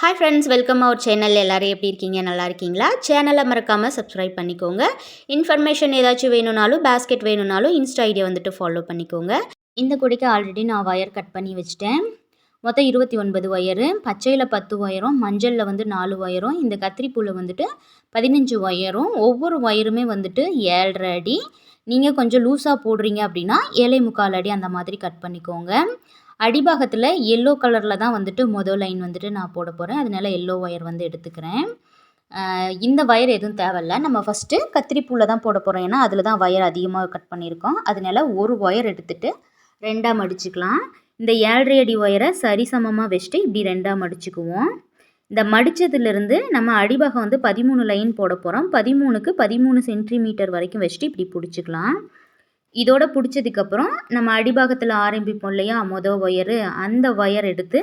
Hi friends welcome our channel எல்லோரும் எப்படி இருக்கீங்க? நல்லா இருக்கீங்களா? சேனலை மறக்காமல் சப்ஸ்கிரைப் பண்ணிக்கோங்க. இன்ஃபர்மேஷன் ஏதாச்சும் வேணும்னாலும் பேஸ்கெட் வேணும்னாலும் இன்ஸ்டா ஐடியை வந்துட்டு ஃபாலோ பண்ணிக்கோங்க. இந்த கொடிக்கு ஆல்ரெடி நான் ஒயர் கட் பண்ணி வச்சுட்டேன். மொத்தம் இருபத்தி ஒன்பது ஒயரு பச்சையில் பத்து ஒயரும் மஞ்சளில் வந்து நாலு ஒயரும் இந்த கத்திரிப்பூவில் வந்துட்டு பதினஞ்சு ஒயரும் ஒவ்வொரு ஒயருமே வந்துட்டு ஏழரை அடி. நீங்கள் கொஞ்சம் லூஸாக போடுறீங்க அப்படின்னா ஏழை முக்கால் அடி அந்த மாதிரி கட் பண்ணிக்கோங்க. அடிபாகத்தில் எல்லோ கலரில் தான் வந்துட்டு மொதல் லைன் வந்துட்டு நான் போட போகிறேன் அதனால எல்லோ ஒயர் வந்து எடுத்துக்கிறேன். இந்த ஒயர் எதுவும் தேவையில்ல. நம்ம ஃபஸ்ட்டு கத்திரிப்பூவில் தான் போட போகிறோம் ஏன்னா அதில் தான் ஒயர் அதிகமாக கட் பண்ணியிருக்கோம். அதனால ஒரு ஒயர் எடுத்துகிட்டு ரெண்டாக மடிச்சுக்கலாம். இந்த ஏழரை அடி ஒயரை சரிசமமாக வச்சுட்டு இப்படி ரெண்டாக மடிச்சுக்குவோம். இந்த மடித்ததுலேருந்து நம்ம அடிபாகம் வந்து பதிமூணு லைன் போட போகிறோம் பதிமூணுக்கு பதிமூணு சென்டிமீட்டர் வரைக்கும் வச்சுட்டு இப்படி பிடிச்சிக்கலாம். இதோட பிடிச்சதுக்கப்புறம் நம்ம அடிபாகத்தில் ஆரம்பிப்போம் இல்லையா? மொதல் ஒயரு. அந்த ஒயர் எடுத்து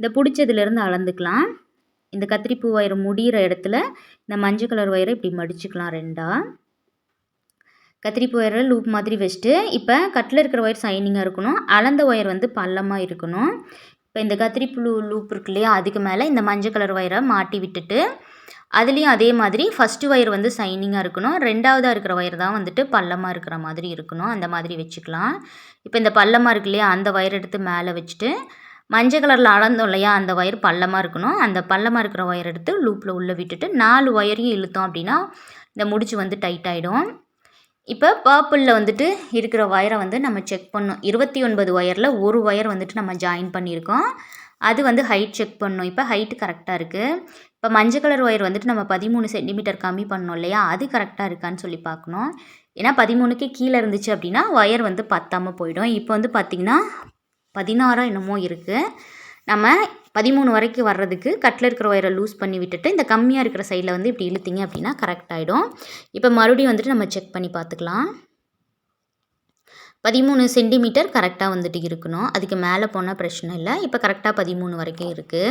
இந்த பிடிச்சதுலேருந்து அளந்துக்கலாம். இந்த கத்திரிப்பூ ஒயர் முடிகிற இடத்துல இந்த மஞ்சள் கலர் ஒயரை இப்படி மடிச்சுக்கலாம் ரெண்டாக கத்திரிப்பூ ஒயரை லூப் மாதிரி வச்சுட்டு இப்போ கட்டில் இருக்கிற ஒயர் சைனிங்காக இருக்கணும். அளந்த ஒயர் வந்து பள்ளமாக இருக்கணும். இப்போ இந்த கத்திரிப்பூ லூப் இருக்கு இல்லையா? அதுக்கு மேலே இந்த மஞ்சள் கலர் ஒயரை மாட்டி விட்டுட்டு அதுலேயும் அதே மாதிரி ஃபஸ்ட்டு ஒயர் வந்து சைனிங்காக இருக்கணும். ரெண்டாவதாக இருக்கிற ஒயர் தான் வந்துட்டு பள்ளமாக இருக்கிற மாதிரி இருக்கணும். அந்த மாதிரி வச்சுக்கலாம். இப்போ இந்த பள்ளமாக இருக்கு இல்லையா அந்த ஒயர் எடுத்து மேலே வச்சுட்டு மஞ்சள் கலரில் அளந்தோம் இல்லையா அந்த ஒயர் பள்ளமாக இருக்கணும். அந்த பள்ளமாக இருக்கிற ஒயர் எடுத்து லூப்பில் உள்ளே விட்டுட்டு நாலு ஒயரையும் இழுத்தோம் அப்படின்னா இந்த முடிச்சு வந்து டைட் ஆகிடும் இப்போ பர்பிளில் வந்துட்டு இருக்கிற ஒயரை வந்து நம்ம செக் பண்ணோம் இருபத்தி ஒன்பது ஒயரில் ஒரு ஒயர் வந்துட்டு நம்ம ஜாயின் பண்ணியிருக்கோம். அது வந்து ஹைட் செக் பண்ணணும். இப்போ ஹைட்டு கரெக்டாக இருக்குது இப்போ மஞ்சள் கலர் ஒயர் வந்துட்டு நம்ம பதிமூணு சென்டிமீட்டர் கம்மி பண்ணோம் இல்லையா? அது கரெக்டாக இருக்கான்னு சொல்லி பார்க்கணும். ஏன்னா பதிமூணுக்கே கீழே இருந்துச்சு அப்படின்னா ஒயர் வந்து பத்தாமல் போயிடும். இப்போ வந்து பார்த்திங்கன்னா பதினாறாக என்னமோ இருக்குது நம்ம பதிமூணு வரைக்கும் வர்றதுக்கு கட்டில் இருக்கிற ஒயரை லூஸ் பண்ணி விட்டுட்டு இந்த கம்மியாக இருக்கிற சைடில் வந்து இப்படி இழுத்திங்க அப்படின்னா கரெக்ட் ஆகிடும் இப்போ மறுபடியும் வந்துட்டு நம்ம செக் பண்ணி பார்த்துக்கலாம். பதிமூணு சென்டிமீட்டர் கரெக்டாக வந்துட்டு இருக்கணும். அதுக்கு மேலே போனால் பிரச்சனை இல்லை. இப்போ கரெக்டாக பதிமூணு வரைக்கும் இருக்குது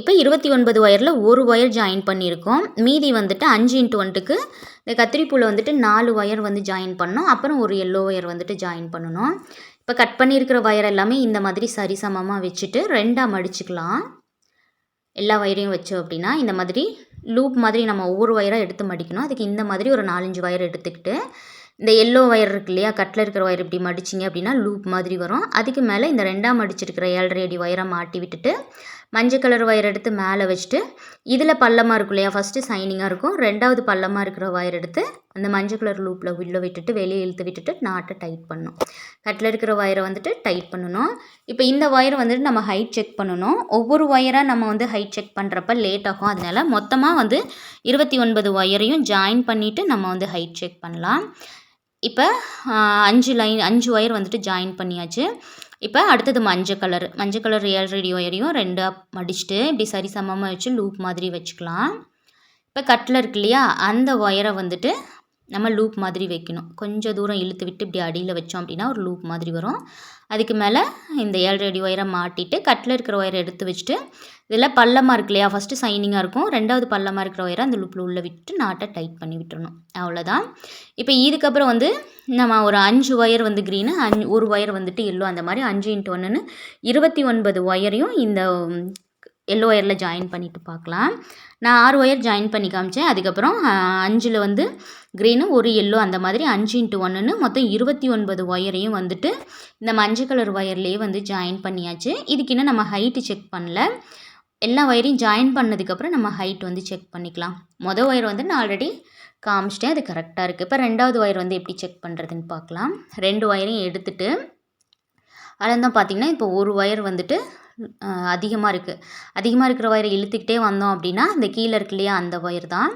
இப்போ இருபத்தி ஒன்பது ஒயரில் ஒரு ஒயர் ஜாயின் பண்ணியிருக்கோம். மீதி வந்துட்டு அஞ்சு இன்ட்டு ஒன்ட்டுக்கு இந்த கத்திரிப்பூவில் வந்துட்டு நாலு ஒயர் வந்து ஜாயின் பண்ணோம். அப்புறம் ஒரு எல்லோ ஒயர் வந்துட்டு ஜாயின் பண்ணணும். இப்போ கட் பண்ணியிருக்கிற ஒயர் எல்லாமே இந்த மாதிரி சரிசமமாக வச்சுட்டு ரெண்டாக மடிச்சுக்கலாம். எல்லா ஒயரையும் வச்சோம் அப்படின்னா இந்த மாதிரி லூப் மாதிரி நம்ம ஒவ்வொரு ஒயராக எடுத்து மடிக்கணும். அதுக்கு இந்த மாதிரி ஒரு நாலஞ்சு ஒயர் எடுத்துக்கிட்டு இந்த எல்லோ ஒயர் இருக்கு இல்லையா கட்டில் இருக்கிற ஒயர் இப்படி மடிச்சிங்க அப்படின்னா லூப் மாதிரி வரும். அதுக்கு மேலே இந்த ரெண்டாம் மடிச்சிருக்கிற ஏழரை அடி ஒயரை மாட்டி விட்டுட்டு மஞ்சள் கலர் ஒயர் எடுத்து மேலே வச்சுட்டு இதில் பள்ளமாக இருக்கும் இல்லையா? ஃபஸ்ட்டு சைனிங்காக இருக்கும். ரெண்டாவது பள்ளமாக இருக்கிற ஒயர் எடுத்து அந்த மஞ்சள் கலர் லூப்பில் உள்ள விட்டுட்டு வெளியே இழுத்து விட்டுட்டு நாட்டை டைட் பண்ணணும். கட்டில் இருக்கிற ஒயரை வந்துட்டு டைட் பண்ணணும். இப்போ இந்த ஒயரை வந்துட்டு நம்ம ஹைட் செக் பண்ணணும். ஒவ்வொரு ஒயராக நம்ம வந்து ஹைட் செக் பண்ணுறப்ப லேட் ஆகும். அதனால் மொத்தமாக வந்து இருபத்தி ஒன்பது ஒயரையும் ஜாயின் பண்ணிவிட்டு நம்ம வந்து ஹைட் செக் பண்ணலாம். இப்போ அஞ்சு லைன் அஞ்சு ஒயர் வந்துட்டு ஜாயின் பண்ணியாச்சு. இப்போ அடுத்தது மஞ்சள் கலர் மஞ்சள் கலர் ஏழரை ஒயரையும் ரெண்டாக மடிச்சுட்டு இப்படி சரி சமமாக வச்சு லூப் மாதிரி வச்சுக்கலாம். இப்போ கட்டில் இருக்கு இல்லையா அந்த ஒயரை வந்துட்டு நம்ம லூப் மாதிரி வைக்கணும். கொஞ்சம் தூரம் இழுத்து விட்டு இப்படி அடியில் வச்சோம் அப்படின்னா ஒரு லூப் மாதிரி வரும். அதுக்கு மேலே இந்த ஏழரை அடி ஒயரை மாட்டிட்டு கட்டில் இருக்கிற ஒயரை எடுத்து வச்சுட்டு இதில் பள்ளமாக இருக்கு இல்லையா? ஃபஸ்ட்டு சைனிங்காக இருக்கும். ரெண்டாவது பள்ளமாக இருக்கிற ஒயரை அந்த லூப்பில் உள்ளே விட்டு நாட்டை டைட் பண்ணி விட்டுறணும். அவ்வளோதான். இப்போ இதுக்கப்புறம் வந்து நம்ம ஒரு அஞ்சு ஒயர் வந்து க்ரீனு அஞ்சு ஒரு ஒயர் வந்துட்டு எல்லோ அந்த மாதிரி அஞ்சு இன்ட்டு ஒன்றுன்னு இருபத்தி ஒன்பது ஒயரையும் இந்த எல்லோ ஒயரில் ஜாயின் பண்ணிவிட்டு பார்க்கலாம். நான் ஆறு ஒயர் ஜாயின் பண்ணி காமிச்சேன். அதுக்கப்புறம் அஞ்சில் வந்து க்ரீனு ஒரு எல்லோ அந்த மாதிரி அஞ்சு இன்ட்டு ஒன்றுன்னு மொத்தம் இருபத்தி ஒன்பது ஒயரையும் வந்துட்டு இந்த மஞ்சள் கலர் ஒயர்லேயே வந்து ஜாயின் பண்ணியாச்சு. இதுக்கு இன்னும் நம்ம ஹைட்டு செக் பண்ணல. எல்லா ஒயரையும் ஜாயின் பண்ணதுக்கப்புறம் நம்ம ஹைட் வந்து செக் பண்ணிக்கலாம். மொதல் ஒயர் வந்து நான் ஆல்ரெடி காமிச்சிட்டேன் அது கரெக்டாக இருக்குது இப்போ ரெண்டாவது ஒயர் வந்து எப்படி செக் பண்ணுறதுன்னு பார்க்கலாம். ரெண்டு ஒயரையும் எடுத்துகிட்டு அதில் தான் பார்த்திங்கன்னா இப்போ ஒரு ஒயர் வந்துட்டு அதிகமாக இருக்குது அதிகமாக இருக்கிற ஒயரை இழுத்துக்கிட்டே வந்தோம் அப்படின்னா இந்த கீழே இருக்கு இல்லையா அந்த ஒயர் தான்.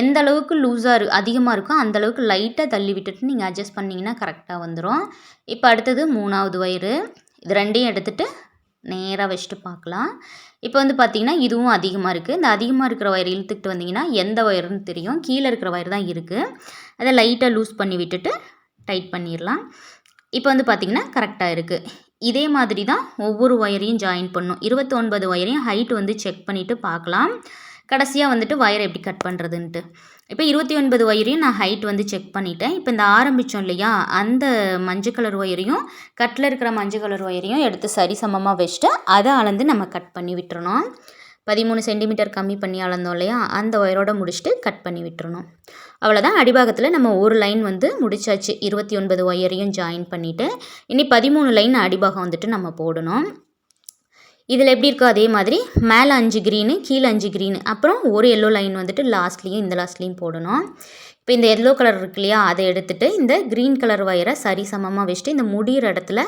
எந்த அளவுக்கு லூஸாக இரு அதிகமாக இருக்கோ அந்த அளவுக்கு லைட்டாக தள்ளி விட்டுட்டு நீங்கள் அட்ஜஸ்ட் பண்ணிங்கன்னா கரெக்டாக வந்துடும் இப்போ அடுத்தது மூணாவது ஒயரு இது ரெண்டையும் எடுத்துகிட்டு நேராக வச்சுட்டு பார்க்கலாம் இப்போ வந்து பார்த்திங்கன்னா இதுவும் அதிகமாக இருக்குது இந்த அதிகமாக இருக்கிற ஒயர் இழுத்துக்கிட்டு வந்தீங்கன்னா எந்த ஒயர்னு தெரியும். கீழே இருக்கிற ஒயர் தான் இருக்குது அதை லைட்டாக லூஸ் பண்ணி விட்டுட்டு டைட் பண்ணிடலாம். இப்போ வந்து பார்த்திங்கன்னா கரெக்டாக இருக்குது இதே மாதிரி தான் ஒவ்வொரு ஒயரையும் ஜாயின் பண்ணும். இருபத்தொன்பது ஒயரையும் ஹைட் வந்து செக் பண்ணிவிட்டு பார்க்கலாம் கடைசியாக வந்துட்டு ஒயர் எப்படி கட் பண்ணுறதுன்ட்டு இப்போ இருபத்தி ஒன்பது ஒயரையும் நான் ஹைட் வந்து செக் பண்ணிட்டேன். இப்போ இந்த ஆரம்பித்தோம் இல்லையா? அந்த மஞ்சள் கலர் ஒயரையும் கட்டில் இருக்கிற மஞ்சள் கலர் ஒயரையும் எடுத்து சரி சமமாக வச்சுட்டு அதை அளந்து நம்ம கட் பண்ணி விட்டுறணும். பதிமூணு சென்டிமீட்டர் கம்மி பண்ணி அளந்தோம் இல்லையா? அந்த ஒயரோட முடிச்சுட்டு கட் பண்ணி விட்டுறணும். அவ்வளோதான் அடிபாகத்தில் நம்ம ஒரு லைன் வந்து முடிச்சாச்சு. இருபத்தி ஒன்பது ஒயரையும் ஜாயின் பண்ணிவிட்டு இனி பதிமூணு லைன் அடிபாகம் வந்துட்டு நம்ம போடணும். இதில் எப்படி இருக்கோ அதே மாதிரி மேலே அஞ்சு க்ரீனு கீழே அஞ்சு க்ரீனு அப்புறம் ஒரு எல்லோ லைன் வந்துட்டு லாஸ்ட்லேயும் இந்த லாஸ்ட்லேயும் போடணும். இப்போ இந்த எல்லோ கலர் இருக்கு இல்லையா அதை எடுத்துகிட்டு இந்த க்ரீன் கலர் ஒயரை சரி சமமாக வச்சுட்டு இந்த முடிகிற இடத்துல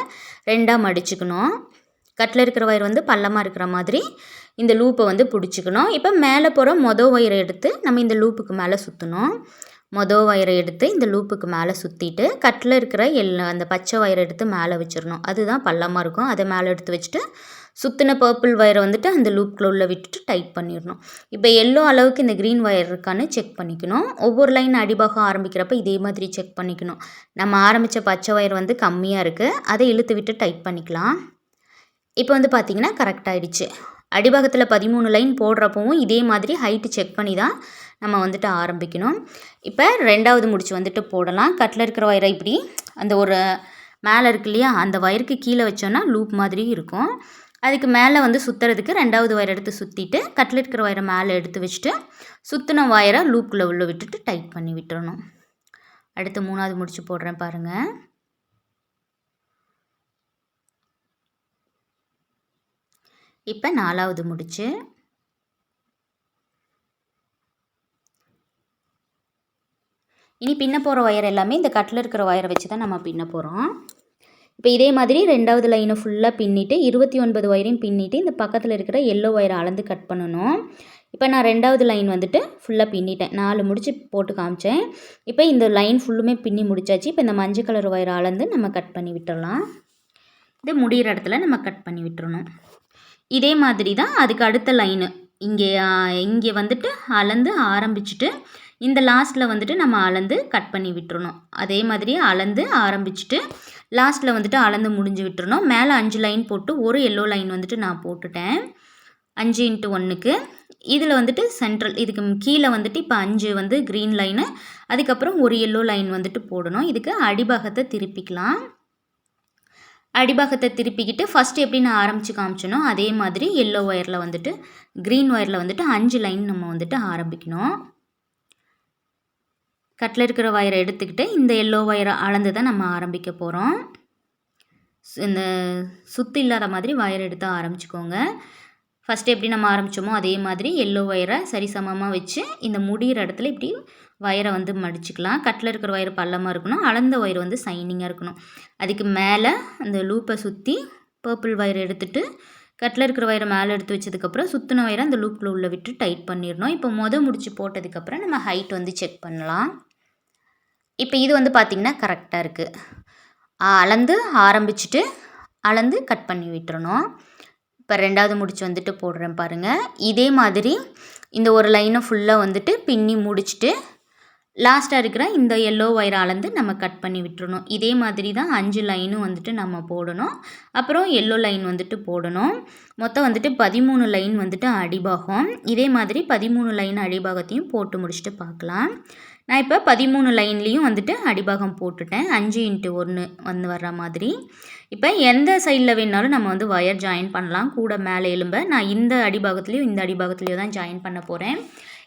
ரெண்டாக மடிச்சுக்கணும். கட்டில் இருக்கிற ஒயர் வந்து பள்ளமாக இருக்கிற மாதிரி இந்த லூப்பை வந்து பிடிச்சிக்கணும். இப்போ மேலே போகிற மொதல் ஒயரை எடுத்து நம்ம இந்த லூப்புக்கு மேலே சுற்றணும். மொதல் ஒயரை எடுத்து இந்த லூப்புக்கு மேலே சுற்றிட்டு கட்டில் இருக்கிற எல் அந்த பச்சை ஒயரை எடுத்து மேலே வச்சிடணும். அதுதான் பள்ளமாக இருக்கும். அதை மேலே எடுத்து வச்சுட்டு சுற்றின பர்பிள் வயரை வந்துட்டு அந்த லூப்குள்ளே உள்ள விட்டுட்டு டைட் பண்ணிடணும். இப்போ எல்லோ அளவுக்கு இந்த க்ரீன் வயர் இருக்கான்னு செக் பண்ணிக்கணும். ஒவ்வொரு லைன் அடிபாகம் ஆரம்பிக்கிறப்ப இதே மாதிரி செக் பண்ணிக்கணும். நம்ம ஆரம்பித்த பச்சை ஒயர் வந்து கம்மியாக இருக்குது அதை இழுத்து விட்டு டைட் பண்ணிக்கலாம். இப்போ வந்து பார்த்திங்கன்னா கரெக்டாகிடுச்சு அடிபாகத்தில் பதிமூணு லைன் போடுறப்பவும் இதே மாதிரி ஹைட்டு செக் பண்ணி தான் நம்ம வந்துட்டு ஆரம்பிக்கணும். இப்போ ரெண்டாவது முடிச்சு வந்துட்டு போடலாம். கட்டில் இருக்கிற ஒயரை இப்படி அந்த ஒரு மேலே இருக்கு இல்லையா? அந்த ஒயருக்கு கீழே வச்சோன்னா லூப் மாதிரி இருக்கும். அதுக்கு மேலே வந்து சுற்றுறதுக்கு ரெண்டாவது ஒயர் எடுத்து சுற்றிட்டு கட்டில் இருக்கிற வயரை மேலே எடுத்து வச்சுட்டு சுற்றின ஒயரை லூப்பில் உள்ள விட்டுட்டு டைட் பண்ணி விட்டுறணும். அடுத்து மூணாவது முடிச்சு போடுறேன் பாருங்கள் இப்போ நாலாவது முடிச்சு. இனி பின்ன போகிற ஒயர் எல்லாமே இந்த கட்டில் இருக்கிற ஒயரை வச்சு தான் நம்ம பின்ன போகிறோம் இப்போ இதே மாதிரி ரெண்டாவது லைனை ஃபுல்லாக பின்னிட்டு இருபத்தி ஒன்பது ஒயரையும் பின்னிட்டு இந்த பக்கத்தில் இருக்கிற எல்லோ ஒயரை அளந்து கட் பண்ணணும். இப்போ நான் ரெண்டாவது லைன் வந்துட்டு ஃபுல்லாக பின்னிட்டேன். நாலு முடிச்சு போட்டு காமிச்சேன். இப்போ இந்த லைன் ஃபுல்லுமே பின்னி முடிச்சாச்சு. இப்போ இந்த மஞ்சள் கலர் ஒயரை அளந்து நம்ம கட் பண்ணி விட்டுடலாம் இது முடிகிற இடத்துல நம்ம கட் பண்ணி விட்டுறணும். இதே மாதிரி தான் அதுக்கு அடுத்த லைனு இங்கே இங்கே வந்துட்டு அளந்து ஆரம்பிச்சுட்டு இந்த லாஸ்ட்டில் வந்துட்டு நம்ம அளந்து கட் பண்ணி விட்டுறணும். அதே மாதிரி அளந்து ஆரம்பிச்சுட்டு லாஸ்ட்டில் வந்துட்டு அளந்து முடிஞ்சு விட்டுறணும். மேலே அஞ்சு லைன் போட்டு ஒரு எல்லோ லைன் வந்துட்டு நான் போட்டுட்டேன். அஞ்சு இன்ட்டு ஒன்றுக்கு இதில் வந்துட்டு சென்ட்ரல் இதுக்கு கீழே வந்துட்டு இப்போ அஞ்சு வந்து க்ரீன் லைனு அதுக்கப்புறம் ஒரு எல்லோ லைன் வந்துட்டு போடணும். இதுக்கு அடிபாகத்தை திருப்பிக்கலாம். அடிபாகத்தை திருப்பிக்கிட்டு ஃபஸ்ட்டு எப்படி நான் ஆரம்பித்து காமிச்சனோ அதே மாதிரி எல்லோ ஒயரில் வந்துட்டு க்ரீன் ஒயரில் வந்துட்டு அஞ்சு லைன் நம்ம வந்துட்டு ஆரம்பிக்கணும். கட்டில் இருக்கிற ஒயரை எடுத்துக்கிட்டு இந்த எல்லோ ஒயரை அளந்து தான் நம்ம ஆரம்பிக்க போகிறோம் இந்த சுத்து இல்லாத மாதிரி ஒயர் எடுத்து ஆரம்பிச்சுக்கோங்க. ஃபஸ்ட்டு எப்படி நம்ம ஆரம்பித்தோமோ அதே மாதிரி எல்லோ ஒயரை சரிசமமாக வச்சு இந்த முடிகிற இடத்துல இப்படி ஒயரை வந்து மடிச்சுக்கலாம். கட்டில் இருக்கிற ஒயர் பள்ளமாக இருக்கணும். அளந்த ஒயர் வந்து சைனிங்காக இருக்கணும். அதுக்கு மேலே அந்த லூப்பை சுற்றி பர்பிள் ஒயர் எடுத்துகிட்டு கட்டில் இருக்கிற ஒயரை மேலே எடுத்து வச்சதுக்கப்புறம் சுற்றின ஒயரை அந்த லூப்பில் உள்ள விட்டு டைட் பண்ணிடணும். இப்போ மொதல் முடிச்சு போட்டதுக்கப்புறம் நம்ம ஹைட் வந்து செக் பண்ணலாம். இப்போ இது வந்து பார்த்திங்கன்னா கரெக்டாக இருக்குது அளந்து ஆரம்பிச்சுட்டு அளந்து கட் பண்ணி விட்டுறணும். இப்போ ரெண்டாவது முடிச்சு வந்துட்டு போடுறேன் பாருங்கள் இதே மாதிரி இந்த ஒரு லைனை ஃபுல்லாக வந்துட்டு பின்னி முடிச்சுட்டு லாஸ்ட்டாக இருக்கிற இந்த எல்லோ ஒயரை நம்ம கட் பண்ணி விட்டுறணும். இதே மாதிரி தான் அஞ்சு லைனும் வந்துட்டு நம்ம போடணும். அப்புறம் எல்லோ லைன் வந்துட்டு போடணும். மொத்தம் வந்துட்டு பதிமூணு லைன் வந்துட்டு அடிபாகம். இதே மாதிரி பதிமூணு லைன் அடிபாகத்தையும் போட்டு முடிச்சுட்டு பார்க்கலாம். நான் இப்போ பதிமூணு லைன்லேயும் வந்துட்டு அடிபாகம் போட்டுட்டேன். அஞ்சு இன்ட்டு ஒன்று வந்து வர்ற மாதிரி. இப்போ எந்த சைடில் வேணாலும் நம்ம வந்து ஒயர் ஜாயின் பண்ணலாம். கூட மேலே எலும்ப நான் இந்த அடிபாகத்துலேயும் இந்த அடிபாகத்துலேயும் தான் ஜாயின் பண்ண போகிறேன்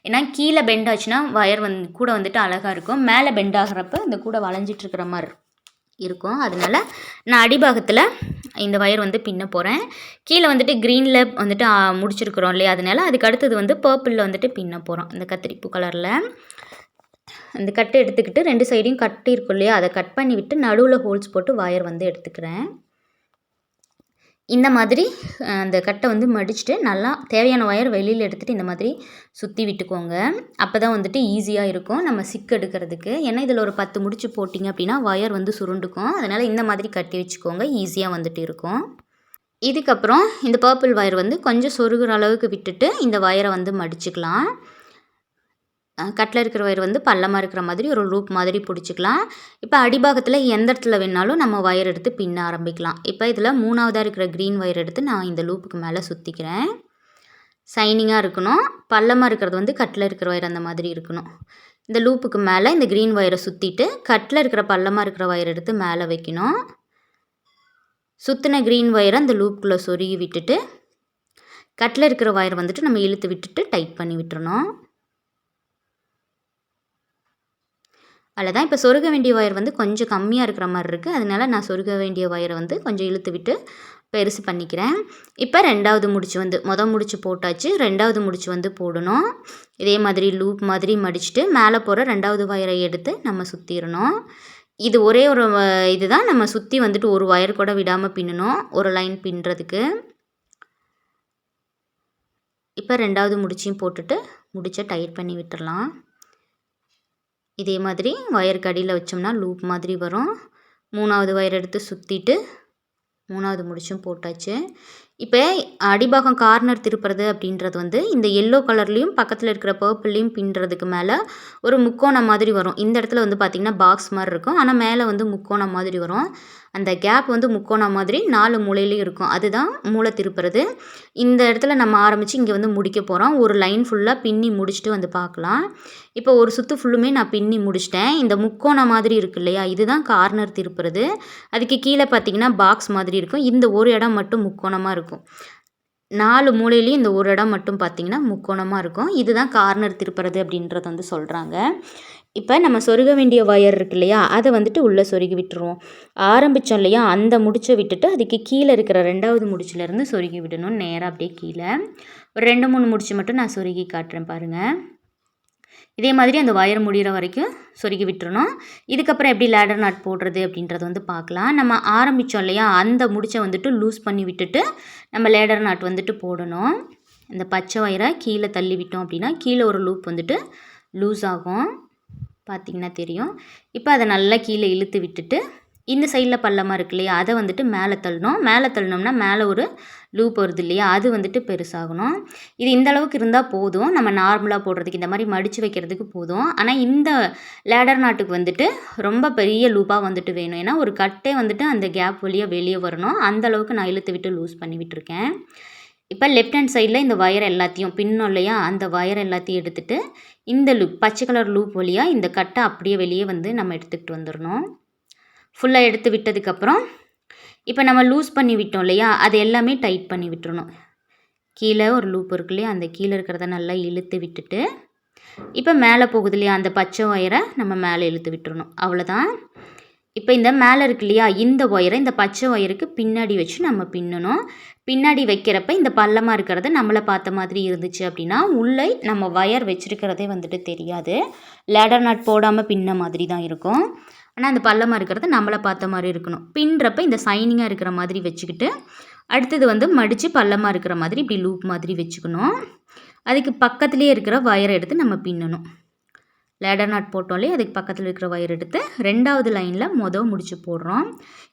ஏன்னா கீழே பெண்ட் ஆச்சுன்னா ஒயர் வந்து கூட வந்துட்டு அழகாக இருக்கும். மேலே பெண்ட் ஆகிறப்ப இந்த கூட வளைஞ்சிட்ருக்கிற மாதிரி இருக்கும். அதனால் நான் அடிபாகத்தில் இந்த ஒயர் வந்து பின்ன போகிறேன் கீழே வந்துட்டு க்ரீனில் வந்துட்டு முடிச்சிருக்கிறோம் இல்லையா? அதனால் அதுக்கு அடுத்தது வந்து பர்பிளில் வந்துட்டு பின்ன போகிறோம் இந்த கத்திரிப்பு கலரில் அந்த கட்டை எடுத்துக்கிட்டு ரெண்டு சைடையும் கட்டு இருக்கும் இல்லையா? அதை கட் பண்ணி விட்டு நடுவில் ஹோல்ஸ் போட்டு ஒயர் வந்து எடுத்துக்கிறேன். இந்த மாதிரி அந்த கட்டை வந்து மடிச்சுட்டு நல்லா தேவையான ஒயர் வெளியில் எடுத்துகிட்டு இந்த மாதிரி சுற்றி விட்டுக்கோங்க. அப்போ தான் வந்துட்டு ஈஸியாக இருக்கும். நம்ம சிக்கு எடுக்கிறதுக்கு. ஏன்னா இதில் ஒரு பத்து முடிச்சு போட்டிங்க அப்படின்னா ஒயர் வந்து சுருண்டுக்கும். அதனால் இந்த மாதிரி கட்டி வச்சுக்கோங்க. ஈஸியாக வந்துட்டு இருக்கும். இதுக்கப்புறம் இந்த பர்பிள் ஒயர் வந்து கொஞ்சம் சொருகிற அளவுக்கு விட்டுட்டு இந்த ஒயரை வந்து மடிச்சுக்கலாம். கட்டில் இருக்கிற ஒயர் வந்து பள்ளமாக இருக்கிற மாதிரி ஒரு லூப் மாதிரி பிடிச்சிக்கலாம். இப்போ அடிபாகத்தில் எந்த இடத்துல வேணாலும் நம்ம ஒயர் எடுத்து பின்ன ஆரம்பிக்கலாம். இப்போ இதில் மூணாவதாக இருக்கிற க்ரீன் ஒயர் எடுத்து நான் இந்த லூப்புக்கு மேலே சுற்றிக்கிறேன் சைனிங்காக இருக்கணும். பள்ளமாக இருக்கிறது வந்து கட்டில் இருக்கிற ஒயர் அந்த மாதிரி இருக்கணும். இந்த லூப்புக்கு மேலே இந்த க்ரீன் ஒயரை சுற்றிட்டு கட்டில் இருக்கிற பள்ளமாக இருக்கிற ஒயர் எடுத்து மேலே வைக்கணும். சுற்றின க்ரீன் ஒயரை அந்த லூப்புக்குள்ளே சொருகி விட்டுட்டு கட்டில் இருக்கிற ஒயர் வந்துட்டு நம்ம இழுத்து விட்டுட்டு டைட் பண்ணி விட்டுறணும். அவ்வளோதான் இப்போ சொருக வேண்டிய ஒயர் வந்து கொஞ்சம் கம்மியாக இருக்கிற மாதிரி இருக்குது அதனால நான் சொருக வேண்டிய ஒயரை வந்து கொஞ்சம் இழுத்து விட்டு பெருசு பண்ணிக்கிறேன். இப்போ ரெண்டாவது முடிச்சு வந்து மொதல் முடிச்சு போட்டாச்சு. ரெண்டாவது முடிச்சு வந்து போடணும். இதே மாதிரி லூப் மாதிரி மடிச்சுட்டு மேலே போகிற ரெண்டாவது ஒயரை எடுத்து நம்ம சுற்றிடணும் இது ஒரே ஒரு இதுதான். நம்ம சுற்றி வந்துட்டு ஒரு ஒயர் கூட விடாமல் பின்னணும். ஒரு லைன் பின்னுறதுக்கு இப்போ ரெண்டாவது முடிச்சியும் போட்டுட்டு முடிச்ச டைட் பண்ணி விட்டுடலாம் இதே மாதிரி ஒயருக்கு அடியில் வச்சோம்னா லூப் மாதிரி வரும். மூணாவது ஒயர் எடுத்து சுற்றிட்டு மூணாவது முடிச்சும் போட்டாச்சு. இப்போ அடிபாகம் கார்னர் திருப்புறது அப்படின்றது வந்து இந்த எல்லோ கலர்லேயும் பக்கத்தில் இருக்கிற பர்பிள்லேயும் பின்னுறதுக்கு மேலே ஒரு முக்கோணம் மாதிரி வரும். இந்த இடத்துல வந்து பார்த்திங்கன்னா பாக்ஸ் மாதிரி இருக்கும். ஆனால் மேலே வந்து முக்கோணம் மாதிரி வரும். அந்த கேப் வந்து முக்கோணம் மாதிரி நாலு மூலையிலையும் இருக்கும். அதுதான் மூளை திருப்புறது. இந்த இடத்துல நம்ம ஆரம்பித்து இங்கே வந்து முடிக்க போகிறோம் ஒரு லைன் ஃபுல்லாக பின்னி முடிச்சுட்டு வந்து பார்க்கலாம். இப்போ ஒரு சுற்று ஃபுல்லுமே நான் பின்னி முடிச்சிட்டேன். இந்த முக்கோணம் மாதிரி இருக்கு இல்லையா? இதுதான் கார்னர் திருப்புறது. அதுக்கு கீழே பார்த்தீங்கன்னா பாக்ஸ் மாதிரி இருக்கும். இந்த ஒரு இடம் மட்டும் முக்கோணமாக இருக்கும். நாலு மூலையிலையும் இந்த ஒரு இடம் மட்டும் பார்த்திங்கன்னா முக்கோணமாக இருக்கும். இதுதான் கார்னர் திருப்புறது அப்படின்றத வந்து சொல்கிறாங்க இப்போ நம்ம சொருக வேண்டிய ஒயர் இருக்கு இல்லையா? அதை வந்துட்டு உள்ளே சொருகி விட்டுருவோம். ஆரம்பித்தோம் இல்லையா? அந்த முடிச்சை விட்டுட்டு அதுக்கு கீழே இருக்கிற ரெண்டாவது முடிச்சிலேருந்து சொருகி விடணும் நேராக அப்படியே கீழே. ஒரு ரெண்டு மூணு முடிச்சு மட்டும் நான் சொருகி காட்டுறேன் பாருங்கள் இதே மாதிரி அந்த ஒயர் முடிகிற வரைக்கும் சொருகி விட்டுறணும். இதுக்கப்புறம் எப்படி லேடர் நாட் போடுறது அப்படின்றத வந்து பார்க்கலாம். நம்ம ஆரம்பித்தோம் இல்லையா? அந்த முடிச்சை வந்துட்டு லூஸ் பண்ணி விட்டுட்டு நம்ம லேடர் நாட் வந்துட்டு போடணும். இந்த பச்சை ஒயரை கீழே தள்ளி விட்டோம் அப்படின்னா கீழே ஒரு லூப் வந்துட்டு லூஸ் ஆகும். பார்த்திங்கன்னா தெரியும். இப்போ அதை நல்லா கீழே இழுத்து விட்டுட்டு இந்த சைடில் பள்ளமாக இருக்கு இல்லையா? அதை வந்துட்டு மேலே தள்ளணும். மேலே தள்ளினோம்னா மேலே ஒரு லூப் வருது இல்லையா? அது வந்துட்டு பெருசாகணும். இது இந்த அளவுக்கு இருந்தால் போதும். நம்ம நார்மலாக போடுறதுக்கு இந்த மாதிரி மடித்து வைக்கிறதுக்கு போதும். ஆனால் இந்த லேடர் நாட்டுக்கு வந்துட்டு ரொம்ப பெரிய லூப்பாக வந்துட்டு வேணும். ஏன்னா ஒரு கட்டே வந்துட்டு அந்த கேப் வழியாக வெளியே வரணும். அந்த அளவுக்கு நான் இழுத்து விட்டு லூஸ் பண்ணி விட்டுருக்கேன். இப்போ லெஃப்ட் ஹேண்ட் சைடில் இந்த ஒயர் எல்லாத்தையும் பின்னும் இல்லையா? அந்த ஒயர் எல்லாத்தையும் எடுத்துகிட்டு இந்த லூப் பச்சை கலர் லூப் வழியாக இந்த கட்டை அப்படியே வெளியே வந்து நம்ம எடுத்துக்கிட்டு வந்துடணும். ஃபுல்லாக எடுத்து விட்டதுக்கப்புறம் இப்போ நம்ம லூஸ் பண்ணி விட்டோம் இல்லையா? அது எல்லாமே டைட் பண்ணி விட்டுறணும். கீழே ஒரு லூப் இருக்கு இல்லையா? அந்த கீழே இருக்கிறத நல்லா இழுத்து விட்டுட்டு இப்போ மேலே போகுது இல்லையா? அந்த பச்சை ஒயரை நம்ம மேலே இழுத்து விட்டுறணும். அவ்வளோதான் இப்போ இந்த மேலே இருக்கு இல்லையா? இந்த ஒயரை இந்த பச்சை ஒயருக்கு பின்னாடி வச்சு நம்ம பின்னணும். பின்னாடி வைக்கிறப்ப இந்த பள்ளமாக இருக்கிறது நம்மளை பார்த்த மாதிரி இருந்துச்சு அப்படின்னா உள்ளே நம்ம ஒயர் வச்சுருக்கிறதே வந்துட்டு தெரியாது. லேடர் நாட் போடாமல் பின்ன மாதிரி தான் இருக்கும். ஆனால் அந்த பள்ளமாக இருக்கிறது நம்மளை பார்த்த மாதிரி இருக்கணும். பின்றப்ப இந்த சைனிங்காக இருக்கிற மாதிரி வச்சுக்கிட்டு அடுத்தது வந்து மடித்து பள்ளமாக இருக்கிற மாதிரி இப்படி லூப் மாதிரி வச்சுக்கணும். அதுக்கு பக்கத்துலேயே இருக்கிற ஒயரை எடுத்து நம்ம பின்னணும். லேடர் நாட் போட்டோம்லே அதுக்கு பக்கத்தில் இருக்கிற ஒயர் எடுத்து ரெண்டாவது லைனில் மொதல் முடிச்சு போடுறோம்.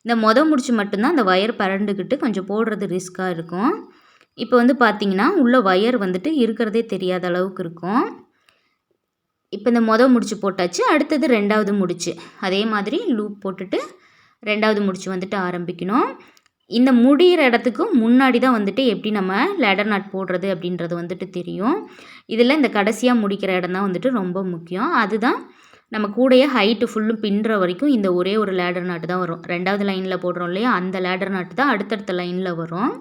இந்த மொதல் முடிச்சு மட்டும்தான் அந்த ஒயர் பரண்டுக்கிட்டு கொஞ்சம் போடுறது ரிஸ்க்காக இருக்கும். இப்போ வந்து பார்த்திங்கன்னா உள்ள ஒயர் வந்துட்டு இருக்கிறதே தெரியாத அளவுக்கு இருக்கும். இப்போ இந்த மொதல் முடிச்சு போட்டாச்சு அடுத்தது ரெண்டாவது முடிச்சு. அதே மாதிரி லூப் போட்டுட்டு ரெண்டாவது முடிச்சு வந்துட்டு ஆரம்பிக்கணும். இந்த முடிகிற இடத்துக்கு முன்னாடி தான் வந்துட்டு எப்படி நம்ம லேடர் நாட் போடுறது அப்படின்றது வந்துட்டு தெரியும். இதில் இந்த கடைசியாக முடிக்கிற இடம் தான் வந்துட்டு ரொம்ப முக்கியம். அதுதான் நம்ம கூடையே ஹைட்டு ஃபுல்லும் பின்னுற வரைக்கும் இந்த ஒரே ஒரு லேடர் நாட்டு தான் வரும். ரெண்டாவது லைனில் போடுறோம் இல்லையா? அந்த லேடர் நாட்டு தான் அடுத்தடுத்த லைனில் வரும்.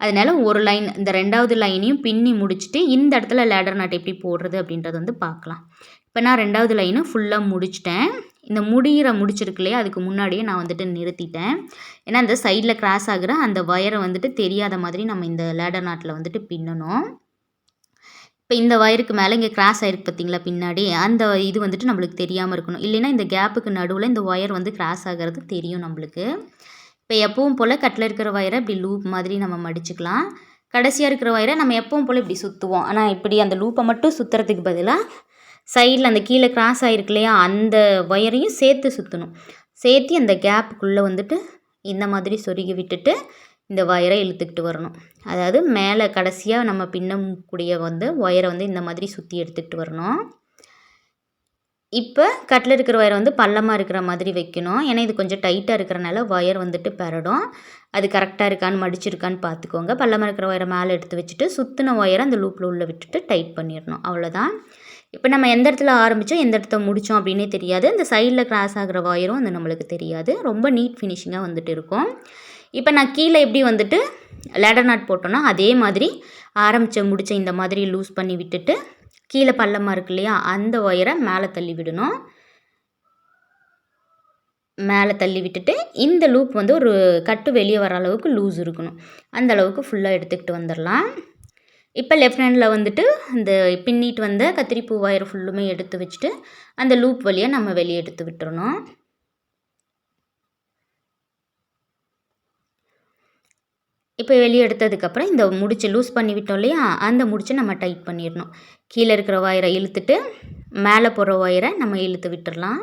அதனால் ஒரு லைன் இந்த ரெண்டாவது லைனையும் பின்னி முடிச்சுட்டு இந்த இடத்துல லேடர் நாட் எப்படி போடுறது அப்படின்றத வந்து பார்க்கலாம். இப்போ நான் ரெண்டாவது லைனும் ஃபுல்லாக முடிச்சிட்டேன். இந்த முடிகிற முடிச்சிருக்கு இல்லையா அதுக்கு முன்னாடியே நான் வந்துட்டு நிறுத்திட்டேன். ஏன்னா அந்த சைடில் கிராஸ் ஆகிற அந்த ஒயரை வந்துட்டு தெரியாத மாதிரி நம்ம இந்த லேடர் நாட்டில் வந்துட்டு பின்னணும். இப்போ இந்த ஒயருக்கு மேலே இங்கே கிராஸ் ஆகிருக்கு பார்த்தீங்களா பின்னாடி அந்த இது வந்துட்டு நம்மளுக்கு தெரியாமல் இருக்கணும். இல்லைன்னா இந்த கேப்புக்கு நடுவில் இந்த ஒயர் வந்து கிராஸ் ஆகிறது தெரியும் நம்மளுக்கு. இப்போ எப்பவும் போல் கட்டில் இருக்கிற ஒயரை இப்படி லூப் மாதிரி நம்ம மடிச்சுக்கலாம். கடைசியாக இருக்கிற ஒயரை நம்ம எப்பவும் போல் இப்படி சுற்றுவோம் ஆனால் இப்படி அந்த லூப்பை மட்டும் சுற்றுறதுக்கு பதிலாக சைடில் அந்த கீழே கிராஸ் ஆகிருக்கு இல்லையா அந்த ஒயரையும் சேர்த்து சுற்றணும் சேர்த்து அந்த கேப்புக்குள்ளே வந்துட்டு இந்த மாதிரி சொருகி விட்டுட்டு இந்த ஒயரை இழுத்துக்கிட்டு வரணும். அதாவது மேலே கடைசியாக நம்ம பின்னக்கூடிய வந்து ஒயரை வந்து இந்த மாதிரி சுற்றி எடுத்துக்கிட்டு வரணும். இப்போ கட்டில் இருக்கிற ஒயரை வந்து பள்ளமாக இருக்கிற மாதிரி வைக்கணும். ஏன்னா இது கொஞ்சம் டைட்டாக இருக்கிறனால ஒயர் வந்துட்டு பெறடும் அது கரெக்டாக இருக்கான்னு மடிச்சிருக்கான்னு பார்த்துக்கோங்க பள்ளமாக இருக்கிற ஒயரை மேலே எடுத்து வச்சுட்டு சுற்றின ஒயரை அந்த லூப்பில் உள்ளே விட்டுட்டு டைட் பண்ணிடணும். அவ்வளோதான் இப்போ நம்ம எந்த இடத்துல ஆரம்பித்தோம் எந்த இடத்த முடித்தோம் அப்படின்னே தெரியாது. இந்த சைடில் கிராஸ் ஆகிற ஒயரும் அது நம்மளுக்கு தெரியாது. ரொம்ப நீட் ஃபினிஷிங்காக வந்துட்டு இருக்கும். இப்போ நான் கீழே எப்படி வந்துட்டு லேடர் நாட் போட்டோன்னா அதே மாதிரி ஆரம்பித்த முடித்த இந்த மாதிரி லூஸ் பண்ணி விட்டுட்டு கீழே பள்ளமாக இருக்கு இல்லையா? அந்த ஒயரை மேலே தள்ளி விடணும். மேலே தள்ளி விட்டுட்டு இந்த லூப் வந்து ஒரு கட்டு வெளியே வர அளவுக்கு லூஸ் இருக்கணும். அந்த அளவுக்கு ஃபுல்லாக எடுத்துக்கிட்டு வந்துடலாம். இப்போ லெஃப்ட் ஹேண்டில் வந்துட்டு இந்த பின்னிட்டு வந்த கத்திரிப்பூ ஒயர் ஃபுல்லுமே எடுத்து வச்சுட்டு அந்த லூப் வழியாக நம்ம வெளியே எடுத்து விட்டுறணும். இப்போ வெளியே எடுத்ததுக்கப்புறம் இந்த முடிச்சு லூஸ் பண்ணி விட்டோம் இல்லையா? அந்த முடிச்சை நம்ம டைட் பண்ணிடணும். கீழே இருக்கிற ஒயரை இழுத்துட்டு மேலே போகிற ஒயரை நம்ம இழுத்து விட்டுடலாம்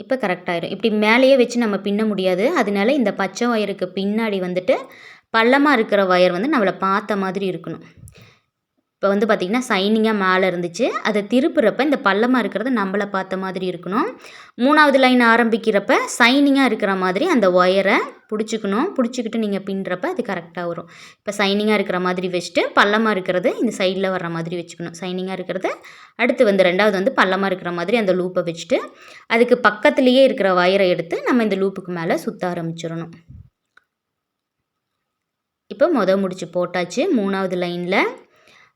இப்போ கரெக்டாயிரும் இப்படி மேலேயே வச்சு நம்ம பின்ன முடியாது. அதனால இந்த பச்சை ஒயருக்கு பின்னாடி வந்துட்டு பள்ளமாக இருக்கிற ஒயர் வந்து நம்மளை பார்த்த மாதிரி இருக்கணும். இப்போ வந்து பார்த்திங்கன்னா சைனிங்காக மேலே இருந்துச்சு. அதை திருப்புறப்ப இந்த பள்ளமாக இருக்கிறது நம்மளை பார்த்த மாதிரி இருக்கணும். மூணாவது லைன் ஆரம்பிக்கிறப்ப சைனிங்காக இருக்கிற மாதிரி அந்த ஒயரை பிடிச்சிக்கணும். பிடிச்சிக்கிட்டு நீங்கள் பின்னுறப்ப அது கரெக்டாக வரும். இப்போ சைனிங்காக இருக்கிற மாதிரி வச்சுட்டு பள்ளமாக இருக்கிறது இந்த சைடில் வர்ற மாதிரி வச்சுக்கணும். சைனிங்காக இருக்கிறது. அடுத்து வந்து ரெண்டாவது வந்து பள்ளமாக இருக்கிற மாதிரி அந்த லூப்பை வச்சுட்டு அதுக்கு பக்கத்துலேயே இருக்கிற ஒயரை எடுத்து நம்ம இந்த லூப்புக்கு மேலே சுற்ற ஆரம்பிச்சிடணும். இப்போ மொதல் முடிச்சு போட்டாச்சு. மூணாவது லைனில்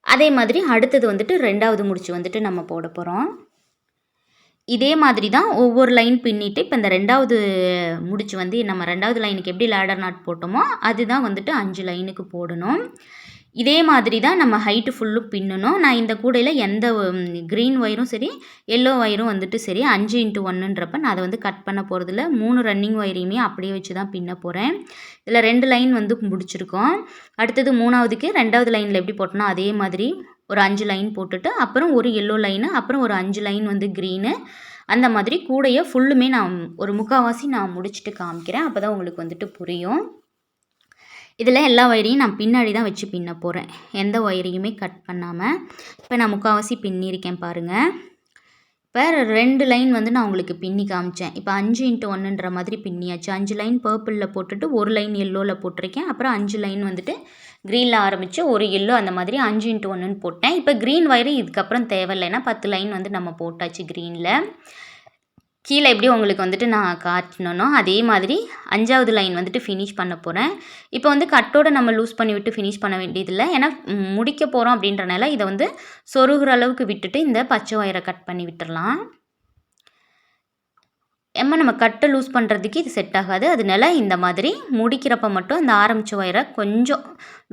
அதே மாதிரி அடுத்தது வந்துட்டு ரெண்டாவது முடிச்சு வந்துட்டு நம்ம போட போகிறோம் இதே மாதிரி தான் ஒவ்வொரு லைன் பின்னிட்டு இப்போ இந்த ரெண்டாவது முடிச்சு வந்து நம்ம ரெண்டாவது லைனுக்கு எப்படி லேடர் நாட் போட்டோமோ அதுதான் வந்துட்டு அஞ்சு லைனுக்கு போடணும். இதே மாதிரி தான் நம்ம ஹைட்டு ஃபுல்லும் பின்னணும். நான் இந்த கூடையில் எந்த க்ரீன் ஒயரும் சரி எல்லோ ஒயரும் வந்துட்டு சரி அஞ்சு இன்ட்டு ஒன்றுன்றப்ப நான் அதை வந்து கட் பண்ண போகிறதில்ல மூணு ரன்னிங் ஒயரையுமே அப்படியே வச்சு தான் பின்ன போகிறேன் இதில் ரெண்டு லைன் வந்து முடிச்சிருக்கோம். அடுத்தது மூணாவதுக்கு ரெண்டாவது லைனில் எப்படி போட்டோன்னா அதே மாதிரி ஒரு அஞ்சு லைன் போட்டுட்டு அப்புறம் ஒரு எல்லோ லைனு அப்புறம் ஒரு அஞ்சு லைன் வந்து க்ரீனு அந்த மாதிரி கூடையை ஃபுல்லுமே நான் ஒரு முக்கால்வாசி நான் முடிச்சுட்டு காமிக்கிறேன். அப்போ தான் உங்களுக்கு வந்துட்டு புரியும். இதில் எல்லா ஒயரையும் நான் பின்னாடி தான் வச்சு பின்ன போகிறேன். எந்த ஒயரையுமே கட் பண்ணாமல் இப்போ நான் முக்கால்வாசி பின்னிருக்கேன் பாருங்கள் இப்போ ரெண்டு லைன் வந்து நான் உங்களுக்கு பின்னி காமிச்சேன். இப்போ அஞ்சு இன்ட்டு ஒன்றுன்ற மாதிரி பின்னியாச்சு. அஞ்சு லைன் பர்பிளில் போட்டுட்டு ஒரு லைன் எல்லோவில் போட்டிருக்கேன். அப்புறம் அஞ்சு லைன் வந்துட்டு க்ரீனில் ஆரம்பித்து ஒரு எல்லோ அந்த மாதிரி அஞ்சு இன்ட்டு ஒன்றுன்னு போட்டேன். இப்போ க்ரீன் ஒயரு இதுக்கப்புறம் தேவையில்லைன்னா பத்து லைன் வந்து நம்ம போட்டாச்சு க்ரீனில் கீழே எப்படி உங்களுக்கு வந்துட்டு நான் காட்டினனோ அதே மாதிரி அஞ்சாவது லைன் வந்துட்டு ஃபினிஷ் பண்ண போகிறேன் இப்போ வந்து கட்டோட நம்ம லூஸ் பண்ணி விட்டு ஃபினிஷ் பண்ண வேண்டியதில்லை. ஏன்னா முடிக்க போகிறோம் அப்படின்றனால இதை வந்து சொருகிற அளவுக்கு விட்டுட்டு இந்த பச்சை ஒயரை கட் பண்ணி விட்டுடலாம் ஏம்மா நம்ம கட்டை லூஸ் பண்ணுறதுக்கு இது செட் ஆகாது. அதனால இந்த மாதிரி முடிக்கிறப்ப மட்டும் அந்த ஆரம்பித்த ஒயரை கொஞ்சம்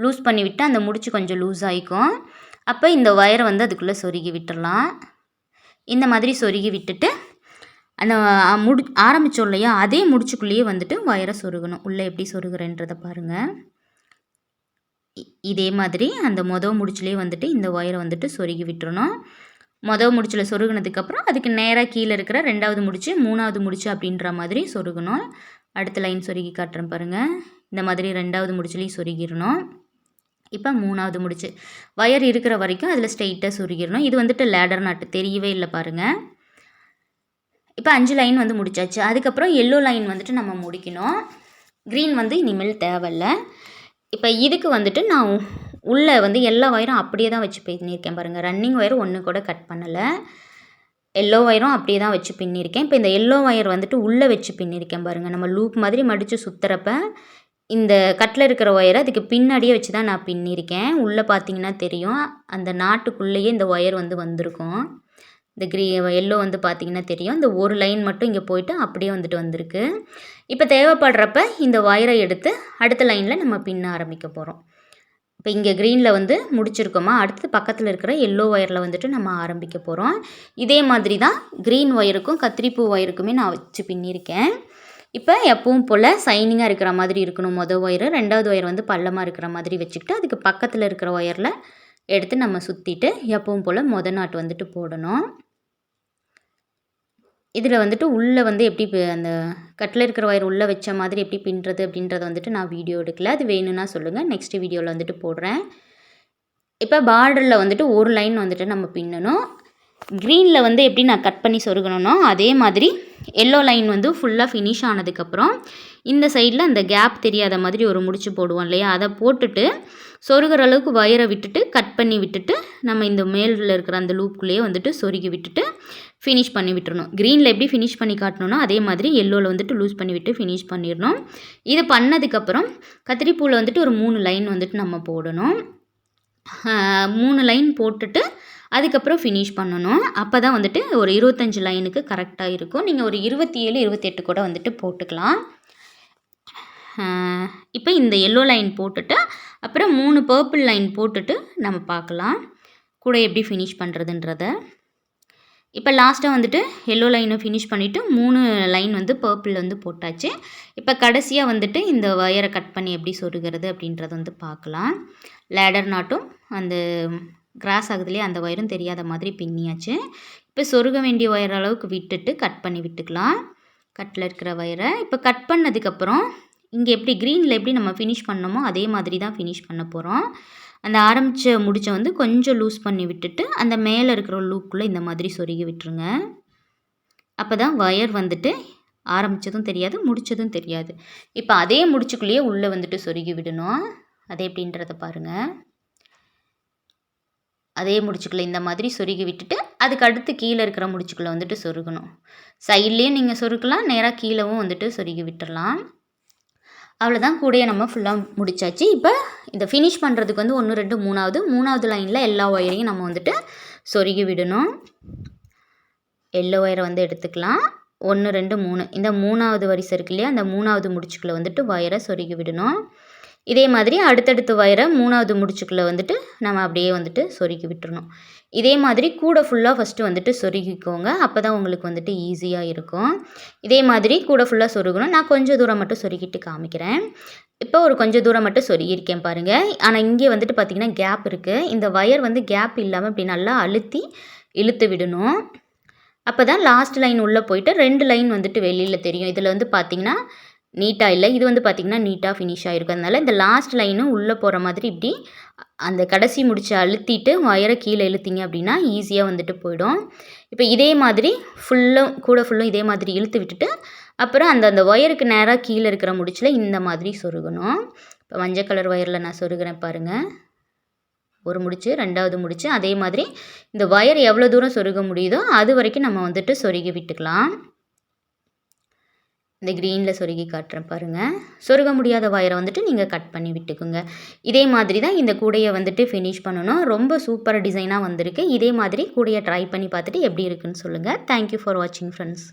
லூஸ் பண்ணி விட்டு அந்த முடிச்சு கொஞ்சம் லூஸ் ஆகிக்கும் அப்போ இந்த ஒயரை வந்து அதுக்குள்ளே சொருகி விட்டுடலாம் இந்த மாதிரி சொருகி விட்டுட்டு அந்த முடி ஆரம்பித்தோம் இல்லையா அதே முடிச்சுக்குள்ளேயே வந்துட்டு வயரை சொருகணும் உள்ளே எப்படி சொருகிறேன்றதை பாருங்கள் இதே மாதிரி அந்த மொதல் முடிச்சுலேயே வந்துட்டு இந்த ஒயரை வந்துட்டு சொருகி விட்டுறணும். மொதல் முடிச்சில் சொருகினதுக்கப்புறம் அதுக்கு நேராக கீழே இருக்கிற ரெண்டாவது முடிச்சு மூணாவது முடிச்சு அப்படின்ற மாதிரி சொருகணும். அடுத்த லைன் சொருகி காட்டுறேன் பாருங்கள் இந்த மாதிரி ரெண்டாவது முடிச்சுலேயும் சொருகிடணும். இப்போ மூணாவது முடிச்சு. ஒயர் இருக்கிற வரைக்கும் அதில் ஸ்ட்ரெயிட்டாக சொருகிடணும். இது வந்துட்டு லேடர் நாட்டு தெரியவே இல்லை பாருங்கள் இப்போ அஞ்சு லைன் வந்து முடிச்சாச்சு. அதுக்கப்புறம் எல்லோ லைன் வந்துட்டு நம்ம முடிக்கணும். க்ரீன் வந்து இனிமேல் தேவையில்ல. இப்போ இதுக்கு வந்துட்டு நான் உள்ளே வந்து எல்லா ஒயரும் அப்படியே தான் வச்சு பின்னியிருக்கேன் பாருங்கள் ரன்னிங் ஒயர் ஒன்று கூட கட் பண்ணலை. எல்லோ ஒயரும் அப்படியே தான் வச்சு பின்னியிருக்கேன் இப்போ இந்த எல்லோ ஒயர் வந்துட்டு உள்ளே வச்சு பின்னிருக்கேன் பாருங்கள் நம்ம லூப் மாதிரி மடித்து சுற்றுறப்ப இந்த கட்டில் இருக்கிற ஒயரை அதுக்கு பின்னாடியே வச்சு தான் நான் பின்னிருக்கேன் உள்ளே பார்த்தீங்கன்னா தெரியும். அந்த நாட்டுக்குள்ளேயே இந்த ஒயர் வந்து வந்திருக்கும். இந்த க்ரீ எல்லோ வந்து பார்த்திங்கன்னா தெரியும். இந்த ஒரு லைன் மட்டும் இங்கே போயிட்டு அப்படியே வந்துட்டு வந்திருக்கு. இப்போ தேவைப்படுறப்ப இந்த ஒயரை எடுத்து அடுத்த லைனில் நம்ம பின்ன ஆரம்பிக்க போகிறோம் இப்போ இங்கே க்ரீனில் வந்து முடிச்சிருக்கோமா? அடுத்து பக்கத்தில் இருக்கிற எல்லோ ஒயரில் வந்துட்டு நம்ம ஆரம்பிக்க போகிறோம் இதே மாதிரி தான் க்ரீன் ஒயருக்கும் கத்திரிப்பூ ஒயருக்குமே நான் வச்சு பின்னிருக்கேன். இப்போ எப்பவும் போல் சைனிங்காக இருக்கிற மாதிரி இருக்கணும். மொதல் ஒயரு ரெண்டாவது ஒயர் வந்து பள்ளமாக இருக்கிற மாதிரி வச்சுக்கிட்டு அதுக்கு பக்கத்தில் இருக்கிற ஒயரில் எடுத்து நம்ம சுற்றிட்டு எப்பவும் போல் மொதல் நாட்டு வந்துட்டு போடணும். இதில் வந்துட்டு உள்ளே வந்து எப்படி அந்த கட்டில் இருக்கிற ஒயர் உள்ளே வச்ச மாதிரி எப்படி பின்னுறது அப்படின்றத வந்துட்டு நான் வீடியோ எடுக்கல. அது வேணும்னா சொல்லுங்கள் நெக்ஸ்ட் வீடியோவில் வந்துட்டு போடுறேன். இப்போ பார்டரில் வந்துட்டு ஒரு லைன் வந்துட்டு நம்ம பின்னணும். க்ரீனில் வந்து எப்படி நான் கட் பண்ணி சொருகணும்னோ அதே மாதிரி எல்லோ லைன் வந்து ஃபுல்லாக ஃபினிஷ் ஆனதுக்கப்புறம் இந்த சைடில் அந்த கேப் தெரியாத மாதிரி ஒரு முடிச்சு போடுவோம் இல்லையா? அதை போட்டுட்டு சொருகிற அளவுக்கு வயரை விட்டுட்டு கட் பண்ணி விட்டுட்டு நம்ம இந்த மேலில் இருக்கிற அந்த லூப்புக்குள்ளேயே வந்துட்டு சொருகி விட்டுட்டு ஃபினிஷ் பண்ணி விட்டுறணும். க்ரீனில் எப்படி ஃபினிஷ் பண்ணி காட்டணும்னா அதே மாதிரி எல்லோவில் வந்துட்டு லூஸ் பண்ணி விட்டு ஃபினிஷ் பண்ணிடணும். இது பண்ணதுக்கப்புறம் கத்திரிப்பூவில் வந்துட்டு ஒரு மூணு லைன் வந்துட்டு நம்ம போடணும். மூணு லைன் போட்டுட்டு அதுக்கப்புறம் ஃபினிஷ் பண்ணணும். அப்போ தான் வந்துட்டு ஒரு இருபத்தஞ்சி லைனுக்கு கரெக்டாக இருக்கும். நீங்கள் ஒரு இருபத்தி ஏழு இருபத்தெட்டு கூட வந்துட்டு போட்டுக்கலாம். இப்போ இந்த எல்லோ லைன் போட்டுட்டு அப்புறம் மூணு பர்பிள் லைன் போட்டுட்டு நம்ம பார்க்கலாம். கூட எப்படி ஃபினிஷ் பண்ணுறதுன்றத இப்போ லாஸ்ட்டாக வந்துட்டு எல்லோ லைனை ஃபினிஷ் பண்ணிவிட்டு மூணு லைன் வந்து பர்பிள் வந்து போட்டாச்சு. இப்போ கடைசியாக வந்துட்டு இந்த ஒயரை கட் பண்ணி எப்படி சொருகிறது அப்படின்றத வந்து பார்க்கலாம். லேடர் நாட்டும் அந்த கிராஸ் ஆகுதுலேயே அந்த ஒயரும் தெரியாத மாதிரி பின்னியாச்சு. இப்போ சொருக வேண்டிய ஒயர் அளவுக்கு விட்டுட்டு கட் பண்ணி விட்டுக்கலாம். கட்டில் இருக்கிற ஒயரை இப்போ கட் பண்ணதுக்கப்புறம் இங்கே எப்படி க்ரீனில் எப்படி நம்ம ஃபினிஷ் பண்ணோமோ அதே மாதிரி தான் ஃபினிஷ் பண்ண போகிறோம் அந்த ஆரம்பித்த முடிச்ச வந்து கொஞ்சம் லூஸ் பண்ணி விட்டுட்டு அந்த மேலே இருக்கிற லூக்குள்ளே இந்த மாதிரி சொருகி விட்டுருங்க. அப்போ தான் ஒயர் வந்துட்டு ஆரம்பித்ததும் தெரியாது முடித்ததும் தெரியாது. இப்போ அதே முடிச்சுக்குள்ளேயே உள்ளே வந்துட்டு சொருகி விடணும். அதே எப்படின்றத பாருங்கள் அதே முடிச்சுக்குள்ளே இந்த மாதிரி சொருகி விட்டுட்டு அதுக்கு அடுத்து கீழே இருக்கிற முடிச்சுக்குள்ளே வந்துட்டு சொருகணும். சைட்லேயும் நீங்கள் சொருக்கலாம் நேராக கீழேவும் வந்துட்டு சொருகி விட்டுடலாம் அவ்வளோதான் கூடையை நம்ம ஃபுல்லாக முடிச்சாச்சு. இப்போ இதை ஃபினிஷ் பண்ணுறதுக்கு வந்து ஒன்று ரெண்டு மூணாவது. மூணாவது லைனில் எல்லா ஒயரையும் நம்ம வந்துட்டு சொருகி விடணும். எல்லோ ஒயரை வந்து எடுத்துக்கலாம். ஒன்று ரெண்டு மூணு. இந்த மூணாவது வரிசை இருக்கு இல்லையா? அந்த மூணாவது முடிச்சுக்குள்ளே வந்துட்டு ஒயரை சொருகி விடணும். இதே மாதிரி அடுத்தடுத்து வயரை மூணாவது முடிச்சுக்குள்ளே வந்துட்டு நம்ம அப்படியே வந்துட்டு சொருகி விட்டுறணும். இதே மாதிரி கூட ஃபுல்லாக ஃபஸ்ட்டு வந்துட்டு சொருகிக்கோங்க. அப்போ தான் உங்களுக்கு வந்துட்டு ஈஸியாக இருக்கும். இதே மாதிரி கூட ஃபுல்லாக சொருகணும். நான் கொஞ்சம் தூரம் மட்டும் சொருகிட்டு காமிக்கிறேன். இப்போ ஒரு கொஞ்சம் தூரம் மட்டும் சொருகியிருக்கேன் பாருங்கள் ஆனால் இங்கே வந்துட்டு பார்த்திங்கன்னா கேப் இருக்குது இந்த ஒயர் வந்து கேப் இல்லாமல் இப்படி நல்லா அழுத்தி இழுத்து விடணும். அப்போ தான் லாஸ்ட் லைன் உள்ளே போயிட்டு ரெண்டு லைன் வந்துட்டு வெளியில் தெரியும். இதில் வந்து பார்த்திங்கன்னா நீட்டாக இல்லை. இது வந்து பார்த்திங்கன்னா நீட்டாக ஃபினிஷ் ஆகிருக்கும் அதனால் இந்த லாஸ்ட் லைனும் உள்ளே போகிற மாதிரி இப்படி அந்த கடைசி முடிச்சு அழுத்திட்டு ஒயரை கீழே இழுத்திங்க அப்படின்னா ஈஸியாக வந்துட்டு போயிடும். இப்போ இதே மாதிரி ஃபுல்லும் கூட ஃபுல்லும் இதே மாதிரி இழுத்து விட்டுட்டு அப்புறம் அந்த அந்த ஒயருக்கு நேராக கீழே இருக்கிற முடிச்சில் இந்த மாதிரி சொருகணும். இப்போ மஞ்சள் கலர் ஒயரில் நான் சொருகிறேன் பாருங்கள் ஒரு முடிச்சு ரெண்டாவது முடிச்சு அதே மாதிரி இந்த ஒயர் எவ்வளோ தூரம் சொருக முடியுதோ அது வரைக்கும் நம்ம வந்துட்டு சொருகி விட்டுக்கலாம். இந்த க்ரீனில் சொருகி காட்டுறேன் பாருங்கள் சொருக முடியாத வயரை வந்துட்டு நீங்கள் கட் பண்ணி விட்டுக்குங்க. இதே மாதிரி தான் இந்த கூடையை வந்துட்டு ஃபினிஷ் பண்ணணும். ரொம்ப சூப்பர் டிசைனாக வந்திருக்கு. இதே மாதிரி கூடையை ட்ரை பண்ணி பார்த்துட்டு எப்படி இருக்குன்னு சொல்லுங்கள் தேங்க்யூ ஃபார் வாட்சிங் ஃப்ரெண்ட்ஸ்